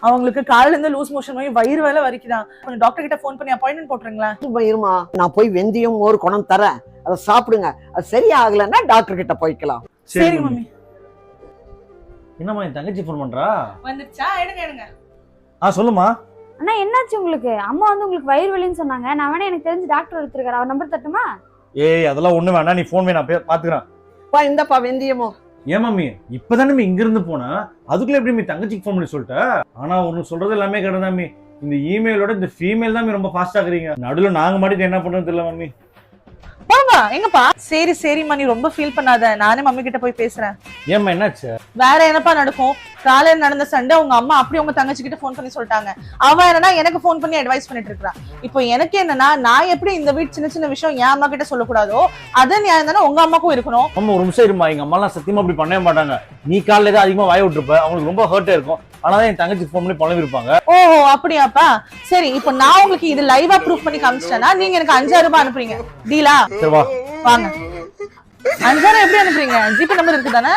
அவங்களுக்கு காலையில இருந்து லூஸ் மோஷன் மாதிரி வயிறு வேலை வரைக்குதான் கொஞ்சம் டாக்டர் கிட்ட ஃபோன் பண்ணி அப்பாயின்மெண்ட் போட்டுருங்களா இருமா, இருமா நான் போய் வெந்தயம் மோர் குணம் தரேன். அதை சாப்பிடுங்க. அது சரியாகலைன்னா டாக்டர் கிட்ட போய்க்கலாம். சரி மம்மி. என்னம்மா என் தங்கச்சி ஃபோன் பண்றா? வந்துருச்சா? எடுங்க எடுங்க. ஆ சொல்லுமா அண்ணா என்னாச்சு உங்களுக்கு? அம்மா வந்து உங்களுக்கு வயிறு வலின்னு சொன்னாங்க. நான் வேணா எனக்கு தெரிஞ்சு டாக்டர் எடுத்துருக்காரு. அவர் நம்பர் தட்டுமா? ஏய் அதெல்லாம் ஒண்ணு வேணாம். நீ ஃபோன் நான் போய் பாத்துக்கிறேன் பா இந்தப்பா வெந்தயமோ. ஏன் மம்மி இப்பதானே இங்க இருந்து போனா? அதுக்குள்ள எப்படி மீ தங்கச்சிக்கு ஃபோன் பண்ணி சொல்லிட்ட? ஆனா ஒன்னு சொல்றது எல்லாமே கிடந்தாமி இந்த இமெயிலோட இந்த ஃபீமேல் தான் மீ ரொம்ப ஃபாஸ்டா இருக்கிறீங்க. நடுவுல நாங்க மாட்டிட்டு என்ன பண்றது தெரியல மம்மி போங்க எங்கப்பா? சரி சரிம்மா நீ ரொம்ப ஃபீல் பண்ணாத. நானே மம்மி கிட்ட போய் பேசுறேன். ஏம்மா என்னாச்சு? வேற என்னப்பா நடக்கும்? காலையில நடந்த சண்டை உங்க அம்மா அப்படி உங்க தங்கச்சி கிட்ட ஃபோன் பண்ணி சொல்லிட்டாங்க. அவ என்னன்னா எனக்கு ஃபோன் பண்ணி அட்வைஸ் பண்ணிட்டு இருக்கா இப்போ எனக்கு என்னன்னா நான் எப்படி இந்த வீட்டு சின்ன சின்ன விஷயம் என் அம்மா கிட்ட சொல்லக்கூடாதோ அதே நியாயம் தானே உங்க அம்மாக்கும் இருக்கணும். அம்மா ஒரு நிமிஷம் இருமா எங்க அம்மாலாம் சத்தியமா அப்படி பண்ணவே மாட்டாங்க. நீ காலைல ஏதாவது அதிகமா வாய விட்டுருப்ப அவங்களுக்கு ரொம்ப ஹர்ட்டா இருக்கும். ஆனா என் தங்கச்சி ஃபோன் பண்ணி பழம் இருப்பாங்க ஓஹோ அப்படியாப்பா? சரி இப்போ நான் உங்களுக்கு இது லைவா ப்ரூஃப் பண்ணி காமிச்சிட்டேன்னா நீங்க எனக்கு அஞ்சாயிரம் ரூபாய் அனுப்புறீங்க. டீலா சரி வா. வாங்க. அஞ்சாயிரம் எப்படி அனுப்புறீங்க? ஜிபே நம்பர் இருக்கு தானே